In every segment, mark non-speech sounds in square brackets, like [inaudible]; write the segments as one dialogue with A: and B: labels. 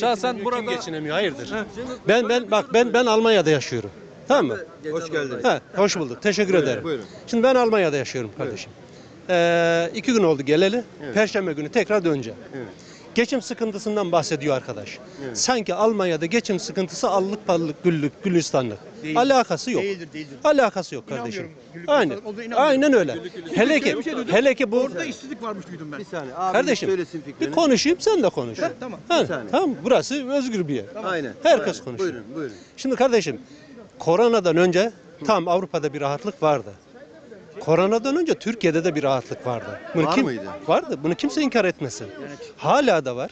A: Şahsen burada
B: Kim geçinemiyor? Hayırdır? Ben ben bak ben ben Almanya'da yaşıyorum. Tamam mı?
C: Hoş geldiniz.
B: Ha, hoş bulduk. Teşekkür ederim.
C: buyurun.
B: Şimdi ben Almanya'da yaşıyorum kardeşim. Ee, iki gün oldu geleli. Perşembe günü tekrar döneceğim.
C: Evet.
B: Geçim sıkıntısından bahsediyor arkadaş. Sanki Almanya'da geçim sıkıntısı allık pallık güllük gülistanlık. Alakası yok.
D: Değildir, değildir.
B: Alakası yok kardeşim.
D: Güllük
B: Aynen.
D: gülistanlık.
B: Aynen öyle. Hele ki
D: Bir şey duydum.
B: hele ki bu
D: Orada işsizlik varmış duydum ben.
C: Bir saniye abi
B: kardeşim
C: söylesin
B: bir
C: fikrini.
B: konuşayım sen de konuş.
D: Ha, tamam.
B: Ha,
C: Bir saniye.
B: tamam burası özgür bir yer.
C: Aynen.
B: Herkes
C: Aynen.
B: konuşuyor.
C: Buyurun buyurun.
B: Şimdi kardeşim koronadan önce tam Avrupa'da bir rahatlık vardı. Koronadan önce Türkiye'de de bir rahatlık vardı. Bunu
C: Var
B: kim,
C: mıydı?
B: Vardı. Bunu kimse inkar etmesin. Hala da var.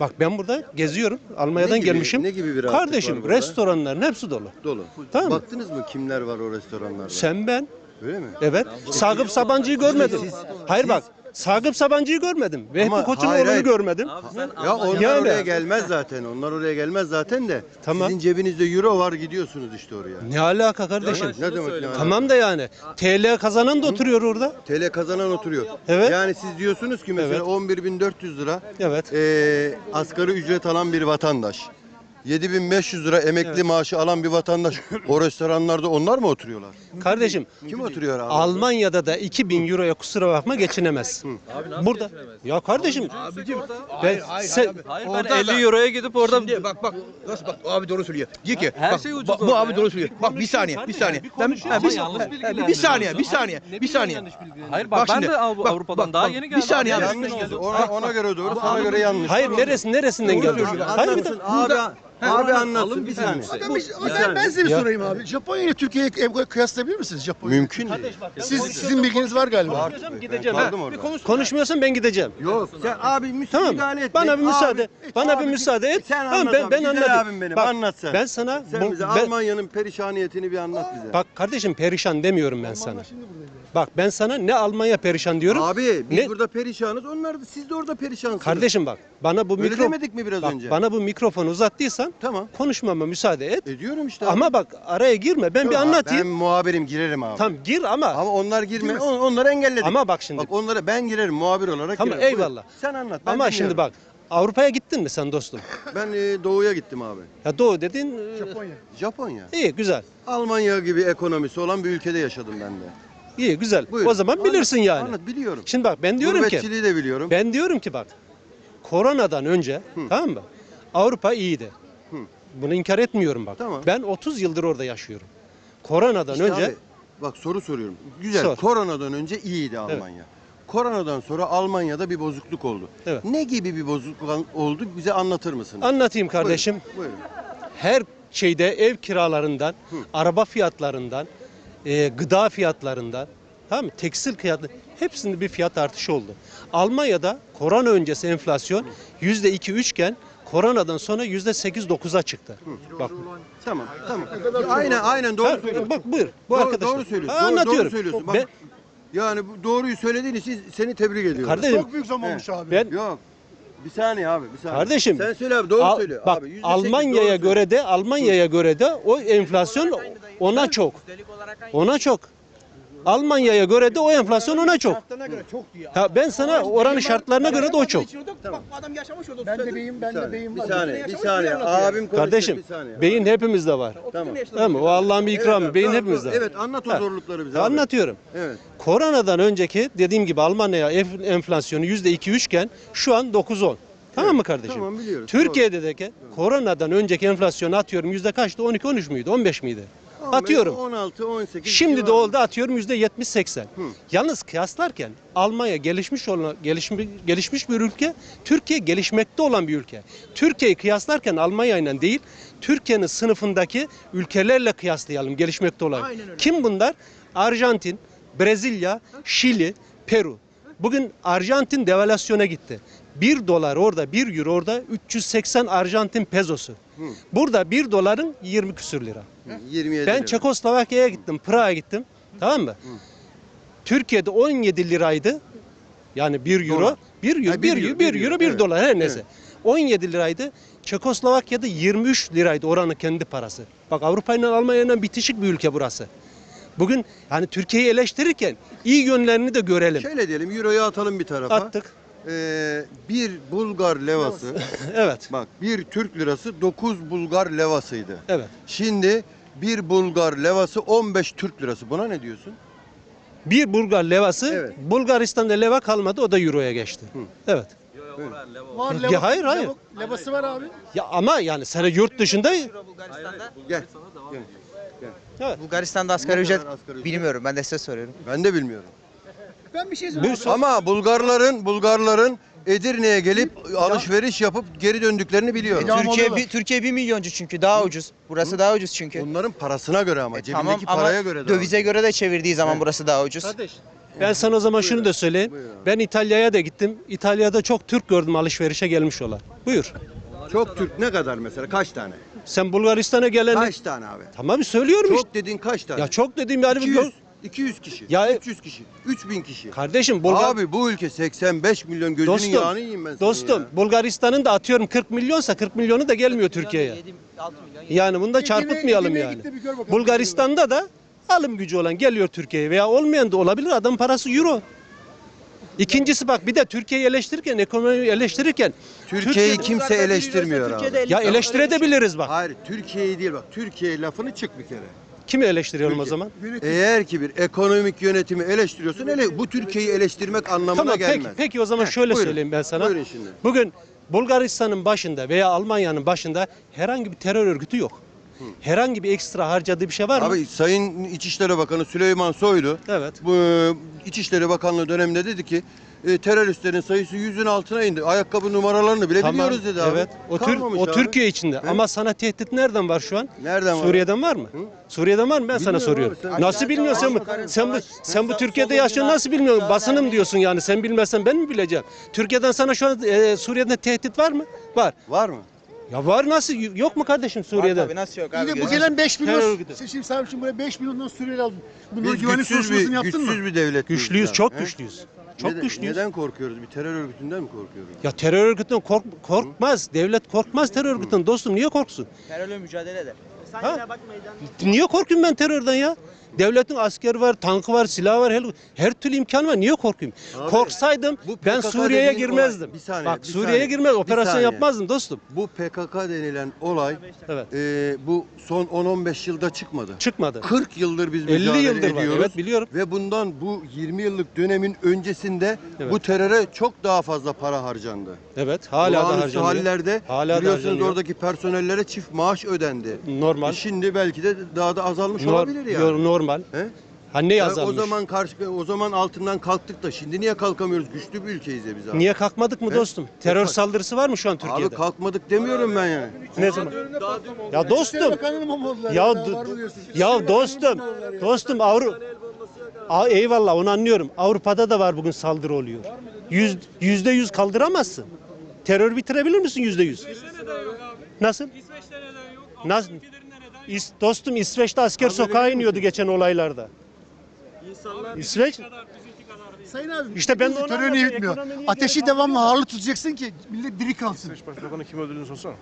B: Bak ben burada geziyorum. Almanya'dan
C: Ne gibi-
B: gelmişim.
C: ne gibi bir rahatlık
B: Kardeşim
C: burada?
B: restoranların hepsi dolu.
C: Dolu.
B: Tamam mı?
C: Baktınız mı kimler var o restoranlarda?
B: Sen ben
C: Öyle mi?
B: evet. Sagıp Sabancı'yı görmedim. Hayır bak. Sagıp Sabancı'yı görmedim. Vehbi
C: Ama
B: Koç'un
C: hayır,
B: görmedim.
C: Ya onlar
B: Yani.
C: oraya gelmez zaten. Onlar oraya gelmez zaten de.
B: Tamam.
C: Sizin cebinizde euro var gidiyorsunuz işte oraya.
B: Ne alaka kardeşim?
C: Ne demek yani?
B: Tamam da yani. TL kazanan da oturuyor orada.
C: TL kazanan oturuyor.
B: Evet.
C: Yani siz diyorsunuz ki mesela
B: Evet.
C: 11.400 lira
B: Evet.
C: eee asgari ücret alan bir vatandaş. 7500 lira emekli maaşı alan bir vatandaş [laughs] o restoranlarda onlar mı oturuyorlar?
B: Kardeşim
C: Kim oturuyor abi?
B: Almanya'da da 2000 euroya kusura bakma geçinemez. Burada ya kardeşim
D: Abicim.
B: ben,
D: Hayır, hayır,
B: sen-.
A: Hayır
D: Orada
A: ben
D: da-
A: 50 euroya gidip orada
D: Şimdi bak bak nasıl bak abi doğru söylüyor. Diyor ki
A: Her
D: bak,
A: şey ucuz
D: bak, bu
A: orada
D: abi
A: ya.
D: doğru söylüyor. Bak bir saniye bir
B: kardeşim,
D: saniye.
B: bir
D: Ben ha, bir,
A: Ama yanlış
D: ha, bir saniye bir saniye bir saniye.
A: Hayır bak, ben de Av- Avrupa'dan daha yeni geldim.
D: Bir saniye abi.
C: Yanlış geldi. Ona, ona göre doğru, sana göre yanlış.
B: Hayır neresi neresinden geldi?
D: söylüyor.
B: Hayır bir de
C: Abi, abi anlatsın bir
A: yüksek.
D: Ben, bir-
C: Bir
D: ben, ben size bir
B: Ya.
D: sorayım abi. Japonya ile Türkiye'yi kıyaslayabilir misiniz Japonya?
C: Mümkün değil.
D: Siz, sizin bilginiz var galiba.
C: Artık
B: gideceğim.
C: Ben kaldım
D: Bir
C: orada.
D: konuş.
B: Konuşmuyorsan ben gideceğim.
C: Yok sen abi müs
B: Tamam.
C: müdahale etme.
B: Bana bir müsaade.
C: Abi,
B: bana bir
C: abi,
B: müsaade et.
C: Sen
B: Tamam,
C: anlat
B: ben
C: abi.
B: ben
C: Güzel
B: anladım.
C: abim benim
B: Bak,
C: anlat sen.
B: Ben sana
C: Sen
B: bu-
C: bize
B: ben-
C: Almanya'nın perişaniyetini bir anlat bize.
B: Bak kardeşim perişan demiyorum ben sana. Bak ben sana ne Almanya perişan diyorum.
C: Abi biz
B: ne-
C: burada perişanız. Onlar da siz de orada perişansınız.
B: Kardeşim bak bana bu
C: Öyle
B: mikro
C: demedik mi biraz
B: bak,
C: önce?
B: bana bu mikrofonu uzattıysan
C: Tamam.
B: konuşmama müsaade et.
C: Ediyorum işte.
B: Ama bak araya girme. Ben bir
C: Yok,
B: anlatayım.
C: Ben muhabirim girerim abi.
B: Tam gir ama
C: Ama onlar girme. on- Onları engelledik.
B: ama bak şimdi.
C: Bak onlara ben girerim muhabir olarak
B: Tamam,
C: girerim. Buyur.
B: eyvallah.
C: Sen anlat. ben
B: ama
C: dinliyorum.
B: şimdi bak Avrupa'ya gittin mi sen dostum?
C: Ben e, doğuya gittim abi.
B: Ya doğu dedin. e,
D: Japonya.
C: Japonya.
B: İyi güzel.
C: Almanya gibi ekonomisi olan bir ülkede yaşadım ben de.
B: İyi güzel.
C: Buyur.
B: O zaman
C: Anlat,
B: bilirsin yani.
C: Anlat biliyorum.
B: Şimdi bak ben diyorum ki
C: de biliyorum.
B: ben diyorum ki bak koronadan önce tamam mı? Avrupa iyiydi.
C: Hı.
B: Bunu inkar etmiyorum bak.
C: Tamam.
B: Ben 30 yıldır orada yaşıyorum. Koronadan
C: İşte
B: önce
C: abi, bak soru soruyorum. Güzel.
B: Sor.
C: Koronadan önce iyiydi Almanya. Koronadan sonra Almanya'da bir bozukluk oldu.
B: Evet.
C: Ne gibi bir bozukluk oldu bize anlatır mısınız?
B: anlatayım kardeşim.
C: Buyurun. buyurun.
B: Her şeyde ev kiralarından, araba fiyatlarından, e, gıda fiyatlarından, tamam mı? Tekstil fiyatı hepsinde bir fiyat artışı oldu. Almanya'da korona öncesi enflasyon yüzde iki üçken koronadan sonra yüzde sekiz dokuza çıktı. Bak,
C: Tamam, tamam. Aynen, aynen doğru söylüyorsun.
B: bak buyur. Bu
C: doğru,
B: arkadaş.
C: doğru söylüyorsun.
B: Ha,
C: Doğru-
B: anlatıyorum.
C: Doğru söylüyorsun. Bak,
B: Ben-
C: yani doğruyu söylediğin için seni tebrik ediyorum.
B: Kardeşim,
D: Çok büyük zam olmuş abi.
B: ben
C: Yok. Bir saniye abi, bir saniye.
B: Kardeşim,
C: Sen söyle abi, doğru
B: Al-
C: söyle.
B: Bak
C: abi, %8
B: Almanya'ya göre de Almanya'ya göre de o enflasyon ona çok. Ona çok. Almanya'ya göre de o enflasyon ona çok.
D: Şartlarına göre çok diyor.
B: Ha ben sana oranın şartlarına göre de o çok.
D: Bak adam yaşamış orada.
E: Ben de beyim, ben de beyim
C: bir
E: var.
C: saniye, bir
D: yaşamış,
C: saniye. Abim
B: Kardeşim
C: bir saniye.
B: beyin hepimizde var.
C: Tamam.
B: Tamam mı? O Allah'ın bir ikramı.
C: Evet,
B: beyin
C: tamam,
B: hepimizde var.
C: Evet, anlat o
B: Ha.
C: zorlukları bize abi.
B: Anlatıyorum.
C: Evet.
B: Koronadan önceki dediğim gibi Almanya enf- enflasyonu %2-3 iken şu an 9-10. Tamam mı kardeşim?
C: Tamam, biliyoruz.
B: Türkiye'de de ki koronadan önceki enflasyon atıyorum yüzde kaçtı? 12-13 müydü? 15 miydi? Atıyorum.
C: 16, 18.
B: Şimdi de
C: civarı.
B: oldu atıyorum yüzde 70-80. Yalnız kıyaslarken Almanya gelişmiş olan gelişmiş, gelişmiş bir ülke, Türkiye gelişmekte olan bir ülke. Türkiye'yi kıyaslarken Almanya ile değil, Türkiye'nin sınıfındaki ülkelerle kıyaslayalım gelişmekte olan. Kim bunlar? Arjantin, Brezilya, Şili, Peru. Bugün Arjantin devalüasyona gitti. 1 dolar orada, 1 euro orada 380 Arjantin pezosu. Burada 1 doların 20 küsür lira.
C: 27
B: Ben
C: lira.
B: Çekoslovakya'ya gittim, Prag'a gittim. Tamam mı? Türkiye'de 17 liraydı. Yani 1 euro,
C: Dolar.
B: 1 euro,
C: Ha,
B: 1
C: bir
B: euro,
C: euro,
B: 1
C: bir
B: euro,
C: euro,
B: 1
C: evet.
B: dolar her neyse.
C: Evet.
B: 17 liraydı. Çekoslovakya'da 23 liraydı oranın kendi parası. Bak Avrupa ile Almanya ile bitişik bir ülke burası. Bugün hani Türkiye'yi eleştirirken iyi yönlerini de görelim.
C: Şöyle diyelim, Euro'yu atalım bir tarafa.
B: Attık.
C: Ee, bir Bulgar levası, [laughs]
B: Evet.
C: bak bir Türk lirası 9 Bulgar levasıydı.
B: Evet.
C: Şimdi bir Bulgar levası 15 Türk lirası. Buna ne diyorsun?
B: Bir Bulgar levası
C: Evet.
B: Bulgaristan'da leva kalmadı o da euroya geçti. Evet.
D: Var
B: Ya
D: leva,
B: hayır, hayır.
D: leva- levası var abi.
B: Ya ama yani sen yurt dışında
E: Bulgaristan'da,
C: Gel.
E: Bulgaristan'da asgari
C: Ne
E: ücret
C: asgari ücret?
E: bilmiyorum. Ben de size soruyorum.
C: Ben de bilmiyorum.
D: Ben bir şey söyleyeyim.
C: Ama Bulgarların Bulgarların Edirne'ye gelip alışveriş yapıp geri döndüklerini biliyorum.
E: Türkiye bir Türkiye 1 milyoncu çünkü daha ucuz. Burası daha ucuz çünkü.
C: Onların parasına göre ama
E: E,
C: cebindeki
E: tamam ama
C: paraya göre de.
E: dövize göre de çevirdiği zaman burası daha ucuz.
B: Kardeş. Ben sana o zaman şunu da söyleyeyim. Ben İtalya'ya da gittim. İtalya'da çok Türk gördüm alışverişe gelmiş olan. Buyur.
C: Çok Türk ne kadar mesela? Kaç tane?
B: Sen Bulgaristan'a gelen
C: Kaç tane abi?
B: Tamam söylüyorum işte.
C: Çok dediğin kaç tane?
B: Ya çok dediğim yani
C: 200, 200 kişi.
B: Ya-
C: 300 kişi. 3000 kişi.
B: Kardeşim Bulgar
C: Abi bu ülke 85 milyon gözünün
B: Dostum,
C: yağını yiyeyim ben senin
B: Dostum
C: ya.
B: Bulgaristan'ın da atıyorum 40 milyonsa 40 milyonu da gelmiyor Türkiye'ye. Yani bunu da çarpıtmayalım
D: Edirne'ye
B: yani.
D: git de bir gör bakalım.
B: Bulgaristan'da da alım gücü olan geliyor Türkiye'ye veya olmayan da olabilir adam parası euro. İkincisi bak bir de Türkiye'yi eleştirirken, ekonomiyi eleştirirken
C: Türkiye'yi
B: Türkiye-
C: kimse eleştirmiyor abi.
B: ya eleştirebiliriz bak.
C: Hayır Türkiye'yi değil bak. Türkiye lafını çık bir kere.
B: Kimi eleştiriyorum o
C: Türkiye.
B: zaman?
C: Eğer ki bir ekonomik yönetimi eleştiriyorsun ele, bu Türkiye'yi eleştirmek anlamına
B: Tamam peki,
C: gelmez.
B: peki o zaman
C: Heh,
B: şöyle
C: buyurun.
B: söyleyeyim ben sana.
C: Buyurun şimdi.
B: Bugün Bulgaristan'ın başında veya Almanya'nın başında herhangi bir terör örgütü yok. Herhangi bir ekstra harcadığı bir şey var mı?
C: Abi Sayın İçişleri Bakanı Süleyman Soylu
B: Evet.
C: bu İçişleri Bakanlığı döneminde dedi ki e, teröristlerin sayısı yüzün altına indi. Ayakkabı numaralarını bile
B: Tamam,
C: biliyoruz dedi abi.
B: Evet. O, Tür-
C: Kalmamış
B: o
C: abi.
B: Türkiye içinde. Ama sana tehdit nereden var şu an?
C: Nereden var?
B: Suriye'den var mı?
C: Hı?
B: Suriye'den var mı? Ben sana soruyorum.
C: abi, sen-
B: Nasıl bilmiyorsun sen bu, sen bu, sen bu Türkiye'de yaşıyorsun nasıl bilmiyorsun? Basınım diyorsun yani. Sen bilmezsen ben mi bileceğim? Türkiye'den sana şu an e, Suriye'den tehdit var mı? Var.
C: Var mı?
B: Ya var nasıl? Yok mu kardeşim Suriye'den?
E: Tabii nasıl yok
D: Bir
E: abi?
D: de bu gelen 5
B: Terör
D: milyon
B: örgütü.
D: seçim sahibi için buraya 5 milyondan Suriyeli aldın. Bunların
C: Biz
D: güvenlik
C: güçsüz
D: soruşturmasını
C: bir,
D: yaptın
C: güçsüz
D: mı?
C: bir devlet.
B: Güçlüyüz, çok güçlüyüz. Çok
C: Neden,
B: güçlüyüz.
C: Neden korkuyoruz? Bir terör örgütünden mi korkuyoruz?
B: Ya terör örgütünden kork, korkmaz. Devlet korkmaz terör örgütünden. Dostum niye korksun?
E: Terörle mücadele eder.
B: Ha? Niye korkayım ben terörden ya? Devletin askeri var, tankı var, silahı var, her, her türlü imkan var. Niye korkayım?
C: Abi,
B: Korksaydım ben Suriye'ye girmezdim.
C: olay- bir saniye,
B: Bak Suriye'ye girmez, operasyon
C: saniye.
B: yapmazdım dostum.
C: Bu PKK denilen olay
B: Evet.
C: e, bu son 10-15 yılda çıkmadı.
B: Çıkmadı.
C: 40 yıldır biz
B: 50
C: mücadele
B: yıldır var.
C: ediyoruz.
B: Evet biliyorum.
C: Ve bundan bu 20 yıllık dönemin öncesinde
B: Evet.
C: bu teröre çok daha fazla para harcandı.
B: Evet, hala da
C: Olağanüstü
B: harcanıyor.
C: hallerde
B: Hala da
C: biliyorsunuz
B: harcanıyor.
C: oradaki personellere çift maaş ödendi.
B: Normal.
C: E şimdi belki de daha da azalmış
B: Nor-
C: olabilir yani.
B: yo- normal.
C: He?
B: Ha ne
C: Ya
B: yazılmış?
C: o zaman karşı o zaman altından kalktık da şimdi niye kalkamıyoruz? Güçlü bir ülkeyiz ya biz abi.
B: Niye kalkmadık mı
C: He?
B: dostum? Terör
C: Kalk-
B: saldırısı var mı şu an Türkiye'de?
C: Abi kalkmadık demiyorum ben yani.
B: ne zaman? Ya dostum. Ya,
D: diyorsun?
B: ya dostum, dostum Avru A- eyvallah onu anlıyorum. Avrupa'da da var bugün saldırı oluyor. Yüz, yüzde yüz kaldıramazsın. Terör bitirebilir misin yüzde yüz? Nasıl? Nasıl? İs- dostum İsveç'te asker sokağa iniyordu geçen olaylarda. İsveç
D: Sayın abi.
B: İşte ben de onu
D: terör niye
B: anlatıyorum.
D: bitmiyor?
B: Ekonomi niye
D: Ateşi devamlı ağırlı tutacaksın ki millet diri kalsın.
F: Başbakanı kim öldürdüğünü sorsana.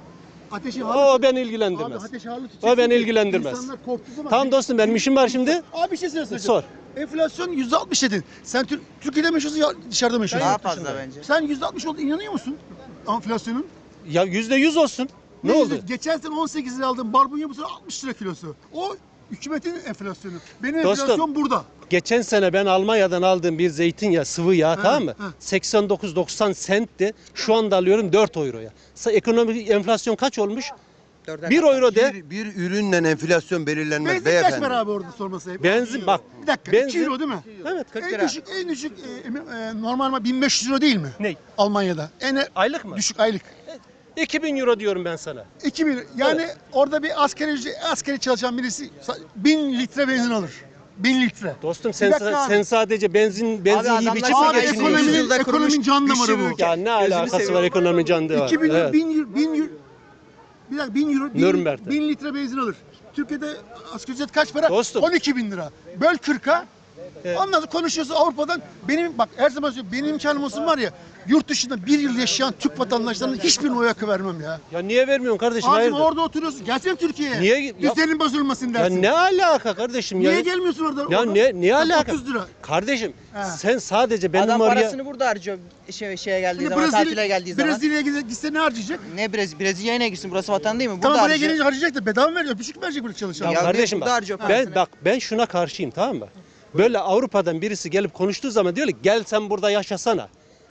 D: Ateşi ağırlı
B: o
D: Abi
B: ilgilendirmez.
D: ateşi ağırlı tutacaksın
B: O beni
D: ki
B: ilgilendirmez.
D: İnsanlar korktuğu zaman.
B: Tamam dostum benim işim var şimdi.
D: Abi bir şey söyleyeceğim.
B: Sor.
D: Enflasyon %60 dedin. Sen Tür- Türkiye'de mi yaşıyorsun ya dışarıda mı yaşıyorsun?
E: Daha fazla bence.
D: Sen %60 olduğuna inanıyor musun? Enflasyonun.
B: Ya yüzde yüz olsun. Ne oldu?
D: yüzü? Geçen sene 18 lira aldım. Barbunya bu sene 60 lira kilosu. O hükümetin enflasyonu. Benim
B: Dostum,
D: enflasyon burada.
B: Geçen sene ben Almanya'dan aldığım bir zeytinyağı, sıvı yağ tamam mı?
D: ha.
B: 89-90 sentti. Şu anda alıyorum 4 euroya. Ekonomik enflasyon kaç olmuş? 1 euro de.
C: Bir, bir ürünle enflasyon belirlenmez
D: Benzin
C: beyefendi.
D: kaç para abi orada sorması?
B: Benzin bak.
D: Bir dakika.
B: Benzin-
D: 2 euro değil mi?
B: Evet 40
D: En
B: lira.
D: düşük, en düşük e, e, normal 1500 euro değil mi?
B: Ne?
D: Almanya'da. En
B: Aylık mı?
D: düşük aylık.
B: 2000 euro diyorum ben sana.
D: 2000 yani orada bir askeri askeri çalışan birisi sa- 1000 litre benzin alır. 1000 litre.
B: Dostum sen
D: abi.
B: sen sadece benzin benzin yiyip
E: adamlar
B: içip
E: Abi,
B: mi
D: Abi
E: geçiniyor.
B: geçiniyorsun?
D: Ekonominin, ekonominin can damarı bu.
B: Ya ne alakası var
E: seveyim.
B: ekonomi canlı var.
D: 2000
B: Evet.
D: 1000 euro, 1000 euro, bir dakika 1000 euro, 1000,
B: Nürnberg'de.
D: 1000 litre benzin alır. Türkiye'de asgari ücret kaç para?
B: Dostum.
D: 12 bin lira. Böl 40'a
B: Evet.
D: Ondan konuşuyorsun Avrupa'dan. Benim bak her zaman söylüyorum benim imkanım olsun var ya yurt dışında bir yıl yaşayan Türk vatandaşlarının hiçbirine oy hakkı vermem ya.
B: Ya niye vermiyorsun kardeşim?
D: Abim
B: Hayırdır?
D: orada oturuyorsun. Gelsene Türkiye'ye.
B: Niye- ya-
D: Düzenin bozulmasın
B: Ya
D: dersin.
B: ne alaka kardeşim ya?
D: Niye gelmiyorsun orada?
B: Ya
D: Orada-
B: ne ne alaka?
D: 30 lira.
B: Kardeşim
D: He.
B: sen sadece benim
E: Adam
B: oraya
E: parasını burada harcıyor şey, şeye geldiği
D: Şimdi
E: zaman, tatile
D: Brezilya,
E: geldiği zaman.
D: Brezilya'ya gide- gitse ne harcayacak?
E: Ne Brez Brezilya'ya ne gitsin? Burası vatan değil mi? Burada
D: Tamam buraya
E: harcıyor.
D: gelince harcayacak da bedava mı veriyor? Öpücük verecek burada çalışan.
B: Ya,
E: Ya
B: kardeşim
E: burada
B: bak.
E: harcıyor
B: Ben
E: parasını.
B: bak ben şuna karşıyım tamam mı? Böyle Avrupa'dan birisi gelip konuştuğu zaman diyor ki gel sen burada yaşasana.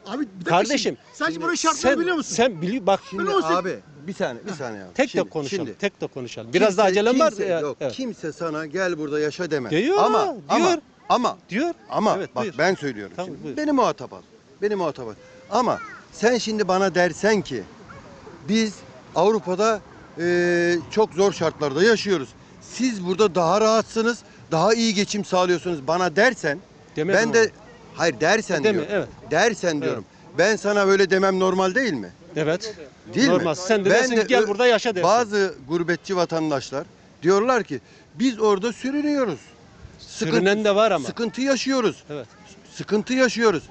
D: Abi bir dakika
B: Kardeşim,
D: şimdi, Sen şimdi buranın şartlarını
B: sen,
D: biliyor musun?
B: Sen biliyor bak
C: Şimdi
D: Ben olsaydım-
C: abi bir saniye bir saniye abi.
B: tek
C: Şimdi-
B: tek konuşalım.
C: şimdi
B: tek tek konuşalım. Biraz daha
C: kimse-
B: acelem var.
C: kimse-
B: Ya,
C: Yok
B: evet.
C: kimse sana gel burada yaşa demez.
B: Diyor,
C: ama, ama
B: diyor.
C: ama
B: Diyor.
C: ama
B: Evet,
C: bak
B: buyur.
C: ben söylüyorum.
B: Tamam,
C: şimdi.
B: buyur.
C: Beni muhatap al. Beni muhatap al. Ama sen şimdi bana dersen ki biz Avrupa'da eee, çok zor şartlarda yaşıyoruz. Siz burada daha rahatsınız, daha iyi geçim sağlıyorsunuz bana dersen
B: Demedim
C: ben de
B: onu.
C: hayır dersen
B: Deme,
C: diyorum.
B: evet.
C: Dersen diyorum. Ben sana böyle demem normal değil mi?
B: Evet.
C: Değil
B: Normal.
C: mi?
B: Sen de
C: Ben
B: dersin ki gel
C: ö-
B: burada yaşa dersin.
C: Bazı gurbetçi vatandaşlar diyorlar ki biz orada sürünüyoruz. Sıkıntı-
B: Sürünen de var ama.
C: Sıkıntı yaşıyoruz.
B: Evet.
C: Sıkıntı yaşıyoruz.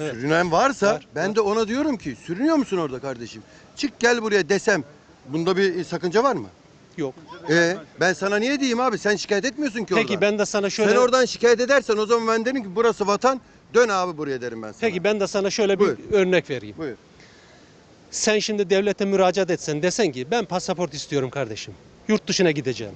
B: Evet.
C: Sürünen varsa
B: Var,
C: ben
B: var.
C: de ona diyorum ki sürünüyor musun orada kardeşim? Çık gel buraya desem bunda bir sakınca var mı?
B: Yok.
C: E ben sana niye diyeyim abi sen şikayet etmiyorsun ki
B: Peki
C: oradan.
B: ben de sana şöyle
C: Sen oradan şikayet edersen o zaman ben derim ki burası vatan dön abi buraya derim ben sana.
B: Peki ben de sana şöyle bir
C: Buyur.
B: örnek vereyim.
C: Buyur.
B: Sen şimdi devlete müracaat etsen desen ki ben pasaport istiyorum kardeşim. Yurt dışına gideceğim.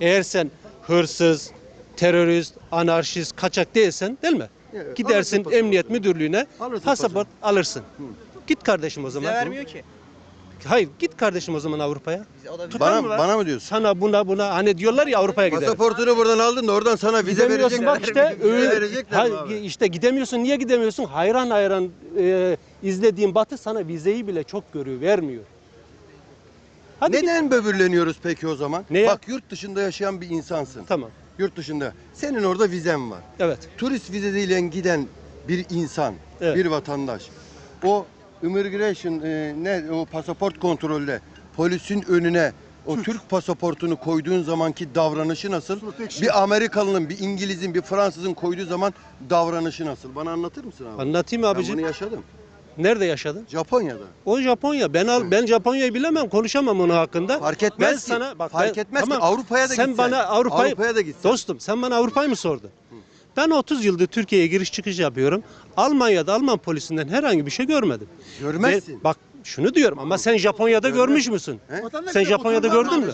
B: Eğer sen hırsız, terörist, anarşist, kaçak değilsen değil mi?
C: Evet,
B: Gidersin
C: alırsın pasaport.
B: emniyet müdürlüğüne
C: Alırsın
B: pasaport alırsın. Git kardeşim o
E: Bize
B: zaman.
E: vermiyor ki.
B: Hayır git kardeşim o zaman Avrupa'ya. Tutar
C: Bana,
B: mı lan?
C: bana mı diyorsun?
B: Sana buna buna hani diyorlar ya Avrupa'ya gider.
C: Pasaportunu buradan aldın da oradan sana vize
B: Gidemiyorsun
C: verecekler.
B: bak işte
C: Vize
B: öyle.
C: verecekler mi
B: Ha,
C: abi?
B: işte gidemiyorsun. Niye gidemiyorsun? Hayran hayran e, izlediğin Batı sana vizeyi bile çok görüyor, vermiyor. Hadi git.
C: Neden böbürleniyoruz peki o zaman?
B: Ne ya?
C: Bak yurt dışında yaşayan bir insansın.
B: Tamam.
C: Yurt dışında. Senin orada vizen var.
B: Evet.
C: Turist vizesiyle giden bir insan,
B: Evet.
C: bir vatandaş. O immigration e, ne o pasaport kontrolde polisin önüne o Türk pasaportunu koyduğun zamanki davranışı nasıl?
D: Protection.
C: Bir Amerikalının, bir İngiliz'in, bir Fransızın koyduğu zaman davranışı nasıl? Bana anlatır mısın abi?
B: Anlatayım
C: Ben
B: abicim.
C: bunu yaşadım.
B: Nerede yaşadın?
C: Japonya'da.
B: O Japonya. Ben al ben Japonya'yı bilemem, konuşamam onun hakkında.
C: Fark etmez
B: ben
C: ki.
B: sana bak
C: Fark
B: ben-
C: etmez ki Avrupa'ya da
B: Sen
C: gitsen.
B: bana Avrupa'yı
C: Avrupa'ya da gitsen.
B: Dostum sen bana Avrupa'yı mı sordun? Ben 30 yıldır Türkiye'ye giriş çıkış yapıyorum. Almanya'da Alman polisinden herhangi bir şey görmedim.
C: Görmezsin.
B: Ve bak şunu diyorum ama sen Japonya'da
C: Görmez.
B: görmüş müsün?
C: He?
B: Sen
D: da
B: Japonya'da gördün mü?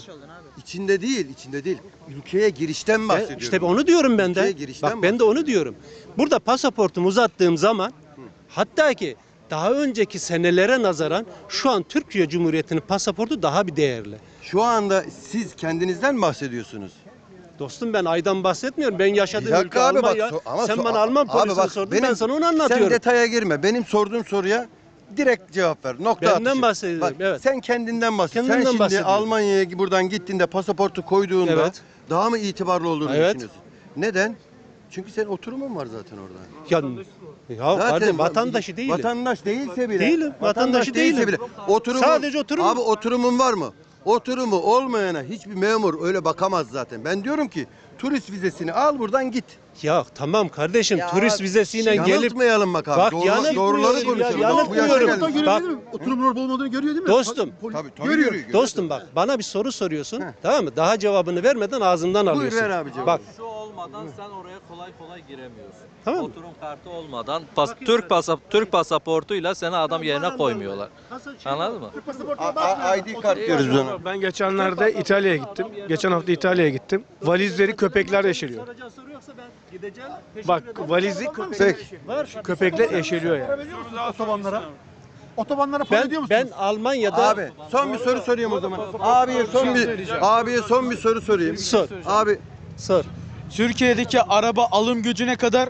C: İçinde değil, içinde değil. Ülkeye girişten
B: Ben,
C: bahsediyorum.
B: işte onu diyorum ben
C: Ülkeye
B: de.
C: girişten
B: Bak ben de onu diyorum. Burada pasaportumu uzattığım zaman hatta ki daha önceki senelere nazaran şu an Türkiye Cumhuriyeti'nin pasaportu daha bir değerli.
C: Şu anda siz kendinizden bahsediyorsunuz?
B: Dostum ben aydan bahsetmiyorum. Ben yaşadığım
C: Bir dakika
B: ülke
C: abi bak,
B: Almanya.
C: so- ama
B: Sen
C: so-
B: bana Alman
C: abi
B: polisini
C: bak,
B: sordun.
C: benim-
B: ben sana onu
C: Sen
B: anlatıyorum.
C: detaya girme. Benim sorduğum soruya direkt cevap ver. Nokta
B: Benden
C: atışı.
B: bahsediyorum,
C: Bak,
B: evet.
C: Sen kendinden.
B: Kendimden
C: sen şimdi
B: bahsediyorum.
C: Almanya'ya buradan gittiğinde pasaportu koyduğunda
B: Evet.
C: daha mı itibarlı olduğunu
B: Evet.
C: düşünüyorsun? Neden? Çünkü senin oturumun var zaten orada.
B: Ya, ya
C: Zaten
B: kardeşim vatandaşı değilim.
C: Vatandaş değilse bile.
B: Değilim, vatandaşı
C: değilse
B: değilim.
C: bile. Oturumun,
B: Sadece oturum.
C: Abi oturumun var mı? Oturumu olmayana hiçbir memur öyle bakamaz zaten. Ben diyorum ki turist vizesini al buradan git.
B: Ya tamam kardeşim
E: Ya
B: turist vizesiyle gelip
C: Yanıltmayalım bak abi.
B: Bak,
C: Doğru-
B: yanıltmıyorum
C: doğruları
B: ya,
C: konuşalım.
B: yanıltmıyorum.
C: Bu yaşa
D: Oradan
C: geldik.
B: Bak-?
D: Oturumun orada olmadığını görüyor değil mi?
B: Dostum.
D: Pol-
C: Tabii, tabii
D: görüyor.
C: görüyor.
B: dostum bak bana bir soru soruyorsun. Tamam mı? Daha cevabını vermeden ağzımdan
C: Buyur
B: alıyorsun.
C: ver abi cevabı.
B: Bak
A: Şu olmadan sen oraya kolay kolay giremiyorsun.
B: Tamam.
A: Oturum kartı olmadan pas, Türk pasap Türk pasaportuyla seni adam yerine koymuyorlar. Anladın mı?
D: Türk pasaportuna
C: A- A-
D: bakmıyor.
C: ID kart diyoruz biz ona.
F: Ben geçenlerde İtalya'ya gittim. Geçen hafta İtalya'ya gittim. Valizleri köpekler eşeliyor. Bak valizi köpek,
C: Peki.
F: köpekler eşeliyor yani.
D: Otobanlara? Otobanlara para ödüyor
B: ben
D: musunuz?
B: ben Almanya'da
C: Abi son bir soru sorayım o zaman. Abiye son bir abiye son bir soru sorayım.
B: sor
C: Abi
B: sor.
G: Türkiye'deki araba alım gücüne kadar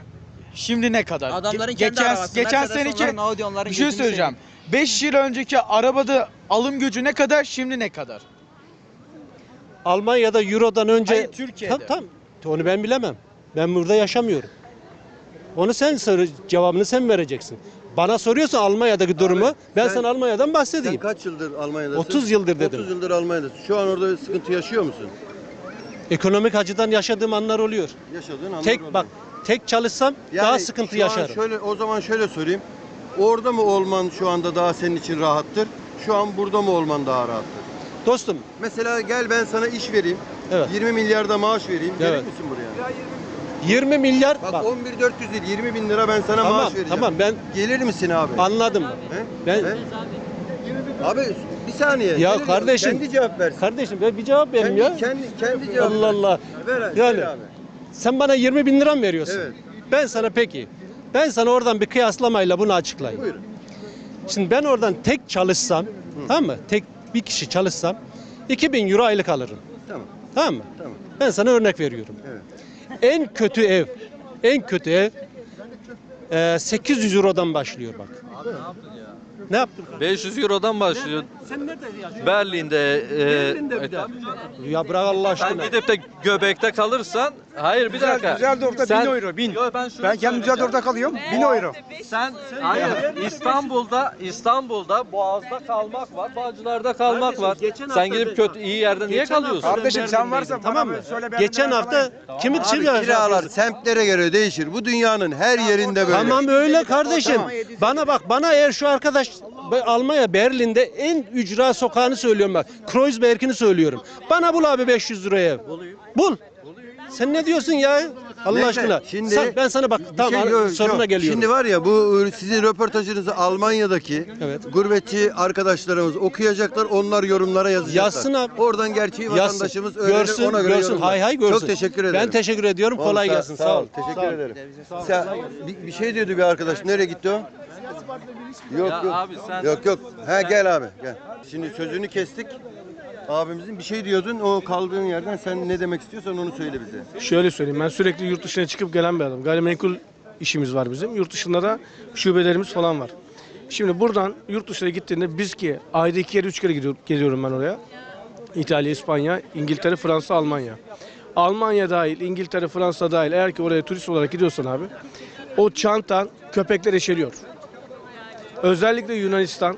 G: şimdi ne kadar?
E: Adamların
G: Ge-
E: kendi
G: geçen
E: arabası.
G: geçen seneki
E: onların, Audi onların
G: bir şey
E: götünü
G: söyleyeceğim. 5 yıl önceki arabada alım gücü ne kadar şimdi ne kadar?
B: Almanya'da Euro'dan önce
G: Hayır, Türkiye'de.
B: Tamam tamam. Onu ben bilemem. Ben burada yaşamıyorum. Onu sen soru cevabını sen vereceksin. Bana soruyorsan Almanya'daki durumu ben
C: sen-
B: sana Almanya'dan
C: sen
B: bahsedeyim.
C: kaç yıldır Almanya'dasın?
B: 30 yıldır dedim.
C: 30 yıldır Almanya'dasın. Şu an orada sıkıntı yaşıyor musun?
B: Ekonomik açıdan yaşadığım anlar oluyor.
C: Yaşadığın anlar
B: Tek
C: oluyor.
B: bak tek çalışsam daha
C: Yani
B: sıkıntı
C: şu an
B: yaşarım.
C: Şöyle o zaman şöyle sorayım. Orada mı olman şu anda daha senin için rahattır? Şu an burada mı olman daha rahattır?
B: Dostum
C: Mesela gel ben sana iş vereyim.
B: Evet.
C: 20 milyarda maaş vereyim. Gelir
B: Evet.
C: misin buraya?
B: 20 milyar
C: Bak,
B: bak,
C: 11 400 değil 20 bin lira ben sana
B: tamam
C: maaş vereceğim.
B: tamam ben
C: Gelir misin abi?
B: anladım.
C: He?
B: Ben
C: He? Abi bir saniye.
B: Ya
C: Gelir
B: kardeşim.
C: Kendi cevap versin.
B: kardeşim ben bir cevap verim
C: kendi,
B: ya.
C: Kendi, kendi cevap
B: Allah Allah.
C: Ver, ver,
B: Yani-
C: ver abi.
B: Sen bana 20 bin lira mı veriyorsun?
C: Evet.
B: Ben sana peki. Ben sana oradan bir kıyaslamayla bunu açıklayayım.
C: Buyurun.
B: Şimdi ben oradan tek çalışsam, tamam mı? Tek bir kişi çalışsam 2000 euro aylık alırım.
C: Tamam.
B: Tamam mı?
C: Tamam.
B: Ben sana örnek veriyorum.
C: Evet.
B: En kötü ev, en kötü ev e, 800 eurodan başlıyor bak. Ne yaptın?
A: 500 Euro'dan başlıyor.
B: Sen nerede yaşıyorsun?
A: Berlin'de, e,
B: Berlin'de bir de. Ya bırak Allah
A: sen
B: aşkına.
A: gidip de göbekte kalırsan hayır bir dakika.
H: Düsseldorf'ta
A: Sen-
H: 1000 euro, 1000.
A: Yo, ben, şunu
H: Ben kendim
A: söyleyeceğim.
H: Düsseldorf'ta kalıyorum. 1000 euro.
A: Sen hayır İstanbul'da İstanbul'da Boğaz'da kalmak var, Bağcılar'da kalmak var.
B: geçen
A: Sen
B: hafta
A: gidip
B: de-
A: kötü iyi yerde niye
B: Geçen
A: kalıyorsun?
B: hafta
H: Kardeşim sen varsa
B: tamam mı?
H: söyle Berlin'de
B: Geçen
H: ben
B: hafta kimi
C: Abi
B: çiğ
C: kiralar semtlere göre değişir. Bu dünyanın her yerinde böyle.
B: Tamam öyle kardeşim. Bana bak bana eğer şu arkadaş ben Almanya Berlin'de en ücra sokağını söylüyorum bak. Kreuzberg'ini söylüyorum. Bana bul abi 500 liraya. Bul. Sen ne diyorsun ya? Allah
C: Neyse,
B: aşkına.
C: şimdi-
B: Sen- ben sana bak
C: Bir
B: tamam
C: şey yok,
B: soruna
C: yok.
B: geliyorum.
C: Şimdi var ya bu sizin röportajınızı Almanya'daki
B: Evet.
C: gurbetçi arkadaşlarımız okuyacaklar. Onlar yorumlara yazacaklar.
B: Yazsın abi.
C: Oradan gerçeği
B: Yazsın.
C: vatandaşımız öğrenir
B: görsün,
C: ona göre
B: görsün.
C: yorumlar.
B: Hay hay görsün.
C: Çok teşekkür ederim.
B: Ben teşekkür ediyorum.
C: Oğlum,
B: Kolay
C: sağ-
B: gelsin. Sağ ol.
C: Teşekkür
B: Sağ ol.
C: ederim. Sen bir, bir şey diyordu bir arkadaş. Nereye gitti o? Yok
A: Ya
C: yok.
A: abi sen-
C: Yok yok. Ha gel abi gel. Şimdi sözünü kestik. Abimizin bir şey diyordun. O kaldığın yerden sen ne demek istiyorsan onu söyle bize.
F: Şöyle söyleyeyim ben sürekli yurt dışına çıkıp gelen bir adamım. Gayrimenkul işimiz var bizim. Yurt dışında da şubelerimiz falan var. Şimdi buradan yurt dışına gittiğinde biz ki ayda iki kere üç kere gidiyor, geliyorum ben oraya. İtalya, İspanya, İngiltere, Fransa, Almanya. Almanya dahil, İngiltere, Fransa dahil eğer ki oraya turist olarak gidiyorsan abi o çantan köpekler eşeliyor. Özellikle Yunanistan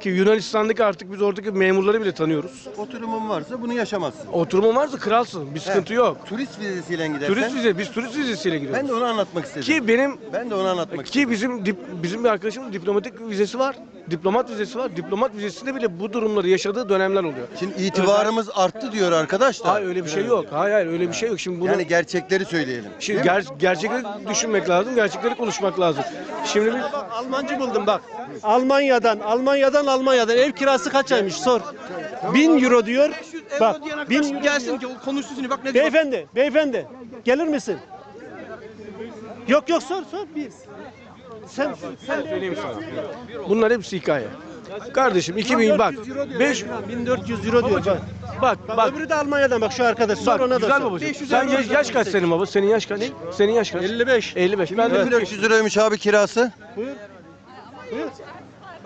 F: ki Yunanistan'daki artık biz oradaki memurları bile tanıyoruz.
C: Oturumun varsa bunu yaşamazsın.
F: Oturumun varsa kralsın. Bir sıkıntı yok.
C: Turist vizesiyle gidersen.
F: Turist vize, biz turist vizesiyle gidiyoruz.
C: Ben de onu anlatmak istedim.
F: Ki benim
C: ben de onu anlatmak istedim.
F: ki bizim dip- bizim bir arkadaşımın diplomatik vizesi var. Diplomat vizesi var. Diplomat vizesinde bile bu durumları yaşadığı dönemler oluyor.
C: Şimdi itibarımız arttı diyor arkadaşlar.
F: Hayır öyle bir şey yok. Hayır hayır öyle bir şey yok. Şimdi bunu
C: Yani gerçekleri söyleyelim.
F: şimdi ger- gerçekleri düşünmek lazım. Gerçekleri konuşmak lazım. Şimdi
B: Bak Almancı buldum bak. Almanya'dan, Almanya'dan, Almanya'dan ev kirası kaç aymış sor. 1000 euro diyor. Bak 1000
H: gelsin ki konuşsun bak ne diyor.
B: Beyefendi, beyefendi gelir misin? Yok yok sor sor bir. Sen sen
F: söyleyeyim sana. Bunlar hepsi hikaye. Kardeşim 2000 bak 5
B: 1400 euro diyor bak.
F: bak
B: Bak, öbürü de Almanya'dan bak şu arkadaş sor ona da
F: güzel
B: sor.
F: babacığım. Sen yaş, yaş kaç senin baba? Senin yaş kaç? Senin yaş kaç?
B: 55.
F: 55. Ben de
C: 1400 liraymış abi kirası.
B: Buyur. Buyur.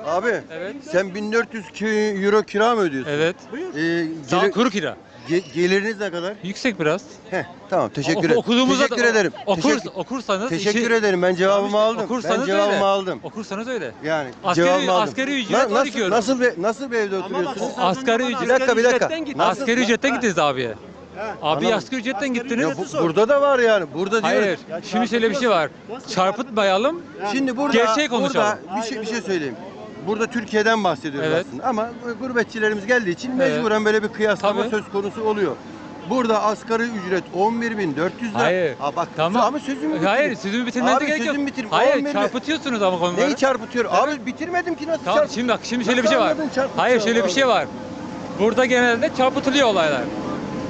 C: Abi sen 1400 ki- euro kira mı ödüyorsun?
I: Evet.
C: Ee,
I: Sağ
C: gelir-
I: kuru kira.
C: Ge- geliriniz ne kadar?
I: Yüksek biraz.
C: Heh, tamam teşekkür ederim. teşekkür
I: da-
C: ederim.
I: Okur,
C: Teşekkür,
I: okursanız
C: teşekkür
I: işi-
C: ederim. Ben cevabımı
I: Tamam işte,
C: aldım.
I: Okursanız
C: Ben cevabımı
I: öyle.
C: aldım.
I: Okursanız öyle.
C: Yani
I: Asgari-
C: cevabımı aldım.
I: asgari ücret
C: nasıl,
I: 12 euro.
C: Nasıl bir nasıl bir evde oturuyorsunuz?
I: Asgari ücret.
C: Bir dakika bir dakika. Nasıl-
I: Asgari ücretten gittiniz abiye. Abi asgari ücretten gittiniz.
C: Ya bu- burada da var yani. Burada diyoruz.
I: Hayır. Şimdi şöyle bir şey var. Çarpıtmayalım.
C: Şimdi burada
I: Gerçeği konuşalım.
C: Burada bir şey bir şey söyleyeyim. Burada Türkiye'den bahsediyoruz
I: Evet.
C: aslında ama gurbetçilerimiz geldiği için
I: Evet.
C: mecburen böyle bir kıyaslama
I: Tabii.
C: söz konusu oluyor. Burada asgari ücret 11.400 lira.
I: Hayır.
C: Ha bak
I: Tamam.
C: ama sözümü bitireyim.
I: Hayır, sözümü bitirmenize
C: Abi
I: gerek yok.
C: sözümü bitireyim.
I: Hayır,
C: 11
I: çarpıtıyorsunuz ama konuları.
C: Neyi çarpıtıyor? Abi bitirmedim ki nasıl
I: Tamam,
C: çarp-
I: şimdi bak, şimdi şöyle bir
C: Nasıl
I: şey var.
C: anladın çarpıtıyor
I: Hayır, şöyle bir şey var. Burada genelde çarpıtılıyor olaylar.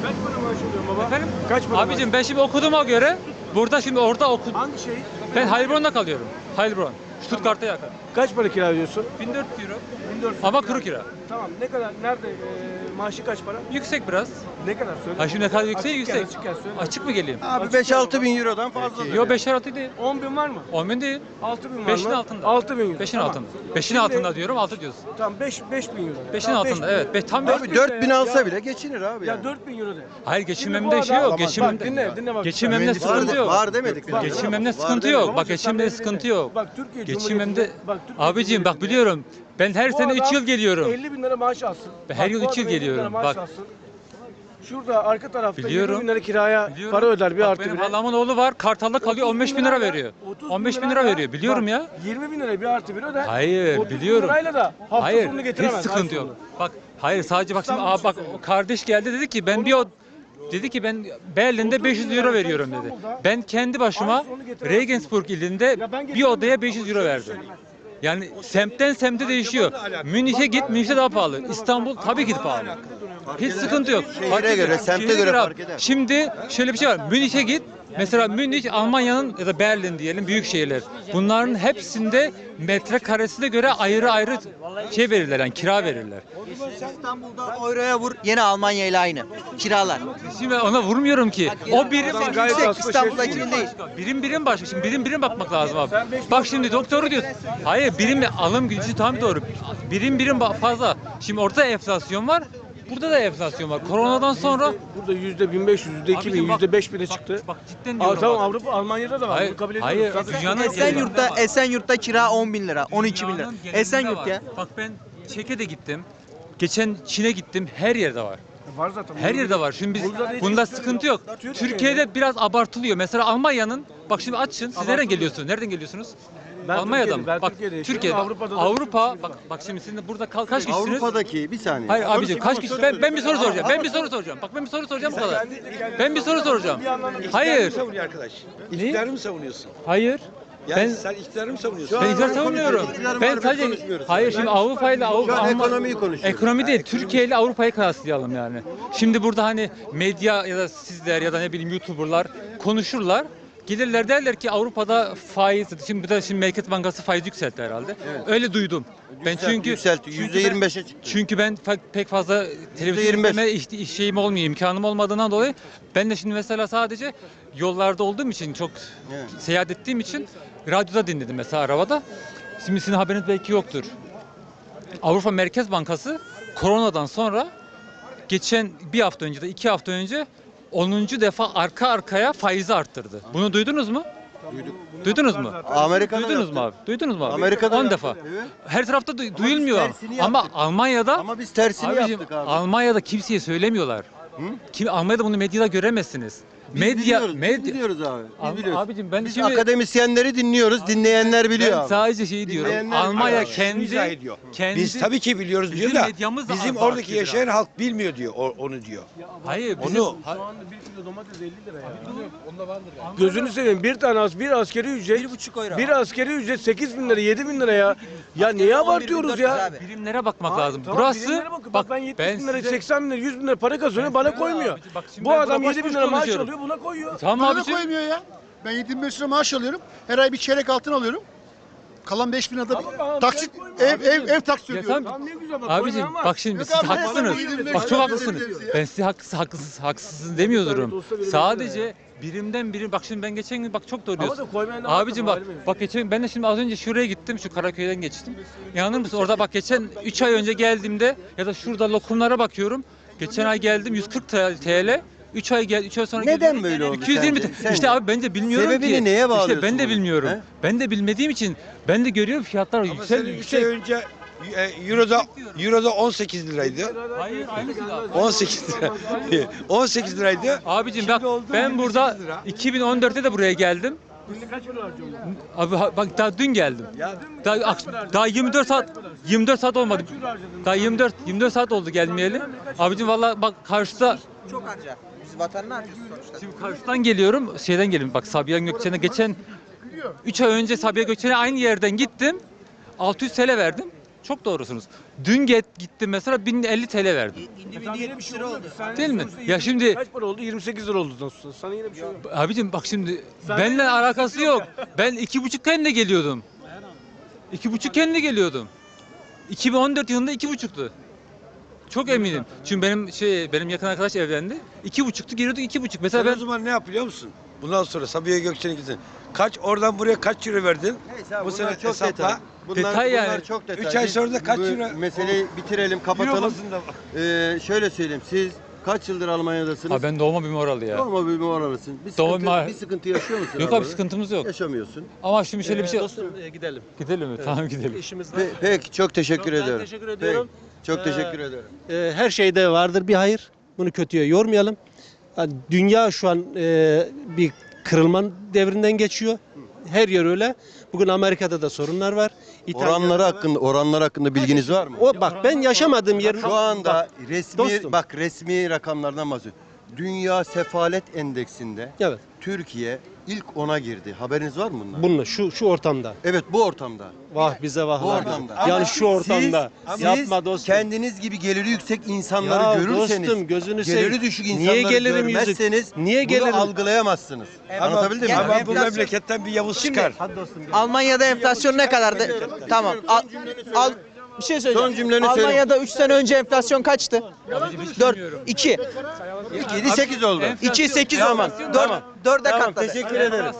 F: Kaç para maaş alıyorsun baba?
I: Efendim?
F: Kaç para
I: Abicim ben şimdi okuduğuma göre burada şimdi orada oku
F: Hangi şey?
I: ben Heilbronn'da kalıyorum. Heilbronn. Stuttgart'a yakın.
F: Kaç para kira ödüyorsun?
I: 1400 euro.
F: 1400.
I: Ama kuru kira.
F: Tamam ne kadar nerede e, maaşı kaç para?
I: Yüksek biraz.
F: Ne kadar söyle.
I: Ha şimdi ne kadar yüksek
F: Açık
I: yüksek.
F: gel, açık gel, söyle.
I: Açık mı geleyim?
C: Abi 5-6 bin eurodan fazla.
I: Yo 5 6 değil.
F: 10 bin var mı?
I: 10 bin değil.
F: 6 bin var mı?
I: 5'in altında.
F: 6 bin euro.
I: 5'in
F: Tamam.
I: altında. 5'in
F: Şimdi-
I: altında diyorum 6 diyorsun.
F: Tamam 5 5 bin euro.
I: 5'in
F: Tamam, beş
I: altında
F: bin
I: evet.
F: euro.
I: Beş, tam
F: Ya
I: 5
C: Abi
F: bin
C: 4000
F: ya.
C: alsa bile geçinir abi
F: Ya
C: yani.
F: 4 bin euro de.
I: Hayır geçinmemde şey yok.
F: Bak,
I: Geçinmemde.
F: dinle, dinle bak.
I: Geçinmemde
C: Var,
I: sıkıntı yok.
C: var demedik.
F: Bak,
I: Geçinmemde
C: Var
I: sıkıntı
C: demedik.
I: yok. Bak geçinmemde sıkıntı yok.
F: Bak Türkiye
I: Geçinmemde
F: Cumhuriyeti'nde- bak, Türkiye
I: Abicim bak
F: Cumhuriyeti'nde
I: biliyorum. Ben her
F: bu
I: sene 3
F: adam
I: yıl geliyorum.
F: 50 bin lira maaş alsın.
I: Ben her
F: Bak,
I: yıl
F: bu
I: üç yıl
F: adam 50 bin lira
I: geliyorum,
F: maaş
I: bak.
F: alsın. Şurada arka tarafta
I: Biliyorum.
F: 20 bin lira kiraya
I: Biliyorum.
F: para öder bir
I: Bak
F: artı
I: benim
F: bire.
I: halamın oğlu var. Kartal'da kalıyor 15 bin lira veriyor.
F: 30
I: 15 bin lira veriyor. Biliyorum ya.
F: 20 bin lira bir artı bir öder.
I: Hayır
F: 30 bin
I: biliyorum.
F: lirayla da hafta
I: Hayır
F: sonunu
I: hiç
F: getiremez. ay
I: sıkıntı
F: sonunu.
I: yok. Bak hayır sadece bak şimdi
F: İstanbul
I: aa, bak o kardeş geldi dedi ki ben bir o dedi ki ben Berlin'de 500 euro veriyorum dedi. Ben kendi başıma Regensburg ilinde bir odaya 500 euro verdim. Yani semtten semte değişiyor. Münih'e git, Münih'te daha pahalı. İstanbul tabii ki pahalı. Hiç sıkıntı yok.
C: Şehire göre, semte göre fark eder.
I: Şimdi şöyle bir şey var. Münih'e git. Mesela Münih Almanya'nın ya da Berlin diyelim büyük şehirler. Bunların hepsinde metrekaresine göre ayrı ayrı şey verirler yani kira verirler.
E: İstanbul'da euroya vur yine Almanya ile aynı. Kiralar.
I: Şimdi ona vurmuyorum ki. O birim
F: Adam gayet
E: Yüksek İstanbul'da
F: şey-
E: değil.
I: birim birim başka. Şimdi birim birim bakmak lazım abi. Bak şimdi doktoru diyor. Hayır birim alım gücü tam doğru. Birim birim ba- fazla. Şimdi orada enflasyon var. Burada da enflasyon var. Koronadan sonra
F: Burada yüzde 1500, yüzde 2000,
I: Abicim bak-
F: yüzde 5000'e
I: bak-
F: çıktı.
I: Bak cidden
F: Aa,
I: diyorum.
F: tamam
I: bak.
F: Avrupa, Almanya'da da var.
I: Hayır,
F: Bunu kabul
I: hayır,
F: ediyoruz. Zaten-
I: dünyanın
E: Esenyurt'ta Esenyurt'ta kira 10 bin lira, 12 bin lira.
I: Dünyanın genelinde
E: Esenyurt
I: var.
E: ya.
I: Bak ben Çek'e de gittim. Geçen Çin'e gittim. Her yerde var.
F: Var zaten.
I: Her yerde var. Şimdi biz
F: Burada da hiç
I: bunda
F: sıkıntı
I: sıkıntı yok.
F: Türkiye'de
I: biraz abartılıyor. Mesela Almanya'nın bak şimdi açın. Siz nereden geliyorsunuz? Nereden geliyorsunuz?
F: Ben. Türkiye'de- ben
I: Bak
F: Türkiye'de yaşıyorum. Avrupa'da da
I: Avrupa
F: Türkiye'de
I: bak bak şimdi siz de burada kal- kaç kişisiniz?
C: Avrupa'daki bir saniye.
I: Hayır abicim kaç kişi? Ben, ben bir soru soracağım. Ben bir soru soracağım. Bak ben bir soru soracağım bu kadar. Ben bir soru soracağım. Hayır.
H: savunuyor arkadaş? İktidarı mı savunuyorsun?
I: Hayır.
H: Yani
I: Ben
H: sen iktidarı mı savunuyorsun?
I: ben
C: an
I: savunmuyorum. Ben sadece
C: konuşmuyoruz.
I: hayır şimdi Avrupa ile Avrupa
C: Şu an
I: Alman-
C: ekonomiyi konuşuyoruz.
I: Ekonomi değil. Türkiye ile Avrupa'yı kıyaslayalım yani. Şimdi burada hani medya ya da sizler ya da ne bileyim YouTuber'lar konuşurlar. Gelirler derler ki Avrupa'da faiz, şimdi bir de şimdi Merkez Bankası faiz yükseltti herhalde. Öyle duydum. Ben
C: Yükseltti,
I: çünkü
C: yükseltti.
I: çünkü ben-
C: yirmi beşe çıktı.
I: Çünkü ben fa- pek fazla televizyon
C: %25.
I: izleme ihti- şeyim olmuyor, imkanım olmadığından dolayı ben de şimdi mesela sadece yollarda olduğum için çok
C: Evet.
I: seyahat ettiğim için radyoda dinledim mesela arabada. Şimdi sizin haberiniz belki yoktur. Avrupa Merkez Bankası koronadan sonra geçen bir hafta önce de iki hafta önce 10. defa arka arkaya faizi arttırdı. Bunu duydunuz mu?
C: Duyduk.
I: Duydunuz mu?
C: Amerika'da
I: Duydunuz
C: yaptı.
I: mu abi? Duydunuz mu abi?
C: Amerika'da
I: 10
C: yaptı.
I: defa.
C: Evet.
I: Her tarafta du- duyulmuyor
C: tersini
I: ama
C: yaptık.
I: Almanya'da
C: Ama biz tersini
I: Abicim,
C: yaptık abi.
I: Almanya'da kimseye söylemiyorlar.
C: Hı?
I: Kim Almanya'da bunu medyada göremezsiniz.
C: Biz
I: medya
C: biliyoruz, biz
I: medya
C: biliyoruz abi. Biz biliyoruz.
I: abicim ben
C: Biz
I: şimdi
C: akademisyenleri dinliyoruz, dinleyenler biliyor
I: ben
C: abi.
I: sadece şeyi diyorum.
C: Dinleyenler
I: Almanya
C: biliyor.
I: kendi
H: izah ediyor.
I: kendi
H: Biz tabii ki biliyoruz diyor
I: Bizim
H: da
I: medyamız da
H: bizim
I: az
H: oradaki yaşayan
I: biraz.
H: halk bilmiyor diyor o- onu diyor.
I: Hayır bizim
H: Onu
F: Şu anda bir kilo domates 50 lira ya. Gözünü seveyim bir tane az bir askeri ücret.
E: 1,5 euro.
F: Bir askeri ücret 8 bin lira 7 bin lira ya. Ya niye abartıyoruz ya?
E: abi.
I: birimlere bakmak lazım.
F: tamam,
I: Burası
F: bakın.
I: bak
F: ben 70 bin lira,
I: size-
F: 80 bin lira, 100 bin lira para kazanıyor bana koymuyor.
I: Abi, bak şimdi
F: Bu
I: ben
F: adam
I: burada boş
F: 7 bin
I: boş
F: lira maaş
I: konuşuyorum.
F: alıyor buna koyuyor.
I: Tamam
D: Bana da
I: abicim.
D: koymuyor ya. Ben 7500 lira maaş alıyorum. Her ay bir çeyrek altın alıyorum. Kalan 5000 lirada
F: Ama bana
D: taksit
F: koymuyor.
D: ev ev ev taksit
I: Ya
D: ödüyorum.
F: Tamam ne güzel bak.
I: Abicim
F: koymayan var.
I: bak şimdi
D: Yok
I: siz
D: abi,
I: haklısınız.
D: ben sana
I: Bak çok
D: yirmi
I: haklısınız.
D: lira
I: Ben size haksız haksız haksızsınız demiyorum. Sadece birimden birim bak şimdi ben geçen gün bak çok doğru
F: Ama
I: diyorsun.
F: da koymayan da var
I: Abicim bak bak geçen ben de şimdi az önce şuraya gittim şu Karaköy'den geçtim. İnanır mısın orada bak geçen 3 ay önce geldiğimde ya da şurada lokumlara bakıyorum. Geçen ay geldim 140 TL. 3 ay gel 3 ay sonra
C: Neden
I: geliyorum,
C: böyle oldu
I: 220
C: sence?
I: İşte
C: Sence?
I: abi ben de bilmiyorum
C: Sebebini
I: ki.
C: neye
I: İşte
C: bağlıyorsun
I: ben de
C: bunu?
I: bilmiyorum.
C: He?
I: Ben de bilmediğim için ben de görüyorum fiyatlar
H: Ama
I: yüksek
H: senin 3
I: yüksek.
H: ay önce e, Euro'da Euro'da 18 liraydı.
I: Hayır aynısı da.
H: 18 lira. [laughs] 18 liraydı.
I: Abicim bak
H: oldu
I: ben
H: 28
I: burada
H: lira.
I: 2014'te de buraya geldim. Abi ha- bak daha dün geldim. Daha, ak- daha 24 saat 24 saat olmadı. Daha 24 24 saat oldu gelmeyeli. Abicim valla bak karşıda
E: Çok harca. Biz vatan ne yapıyoruz sonuçta?
I: şimdi karşıdan geliyorum. Şeyden geliyorum. Bak Sabiha Gökçen'e geçen 3 ay önce Sabiha Gökçen'e aynı yerden gittim. 600 TL verdim. Çok doğrusunuz. Dün get, gittim mesela 1050 TL verdim.
E: İndi bindi 70 lira oldu.
I: Değil mi? Ya şimdi
F: Kaç para oldu? 28 lira oldu nasıl? Sana yine bir şey yok.
I: Abicim bak şimdi benimle alakası yok. Ben iki buçuk de geliyordum. İki buçuk de geliyordum. 2014 yılında iki buçuktu. Çok eminim. Çünkü benim şey benim yakın arkadaş evlendi. İki buçuktu geliyorduk iki buçuk. Mesela
H: Sen o
I: ben
H: zaman ne yap biliyor musun? Bundan sonra Sabiha Gökçen'e gitsin. Kaç oradan buraya kaç euro verdin?
C: Neyse abi,
H: Bu
C: bunlar
H: sene
C: çok
H: hesapla.
C: detay. Bunlar,
I: Detay yani.
C: bunlar çok detay.
H: Üç ay
C: Biz
H: sonra da kaç
C: bu
H: euro-
C: Meseleyi bitirelim, kapatalım. Ee, şöyle söyleyeyim. Siz kaç yıldır Almanya'dasınız?
I: ha ben doğma bir moralı ya.
C: Doğma büyüme oralısın. Bir sıkıntı,
I: Doğma-
C: bir sıkıntı yaşıyor musun?
I: Yok abi
C: orada?
I: sıkıntımız yok.
C: Yaşamıyorsun.
I: Ama şimdi şöyle bir şey
B: Dostum e, gidelim.
I: gidelim mi? Tamam gidelim.
B: İşimiz var.
C: Pe- peki çok teşekkür
B: Ben
C: ediyorum.
B: teşekkür ediyorum.
C: Peki, çok
B: Ee,
C: teşekkür ederim.
B: Ee, her şeyde vardır bir hayır. Bunu kötüye yormayalım. Yani dünya şu an e, bir kırılma devrinden geçiyor. Her yer öyle. Bugün Amerika'da da sorunlar var. İtalya'da
C: Oranları
B: var.
C: hakkında oranlar hakkında bilginiz var mı?
B: O bak ben yaşamadığım yerin
C: Şu anda resmi
B: dostum.
C: bak resmi rakamlardan bahsediyorum. Dünya Sefalet Endeksinde
B: evet.
C: Türkiye ilk ona girdi. Haberiniz var mı bundan?
B: Bununla şu şu ortamda.
C: Evet bu ortamda.
B: Vah bize vah.
C: Bu
B: vah.
C: ortamda.
B: Yani şu ortamda.
C: Siz,
B: Yapma
C: siz
B: dostum.
C: kendiniz gibi geliri yüksek insanları
B: Ya
C: görürseniz,
B: dostum gözünü
C: geliri
B: seveyim.
C: düşük
B: Niye
C: insanları
B: gelirim yüzük?
C: görmezseniz
B: Niye
C: bunu
B: gelirim?
C: algılayamazsınız. Anlatabildim mi?
H: Ama bu memleketten bir Yavuz çıkar.
E: Almanya'da enflasyon ne kadardı? Tamam. Al, al bir şey söyleyeceğim.
C: Son cümleni söyle.
E: Almanya'da 3 sene önce enflasyon kaçtı? 4 2
C: 7 8 oldu.
E: 2 8
C: Tamam,
E: olmaz. 4
C: tamam.
E: 4'e
C: Tamam
E: katladı.
C: teşekkür ederim.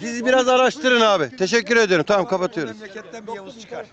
C: Siz biraz araştırın abi. Teşekkür ederim. Tamam kapatıyoruz.
H: memleketten bir Yavuz çıkar.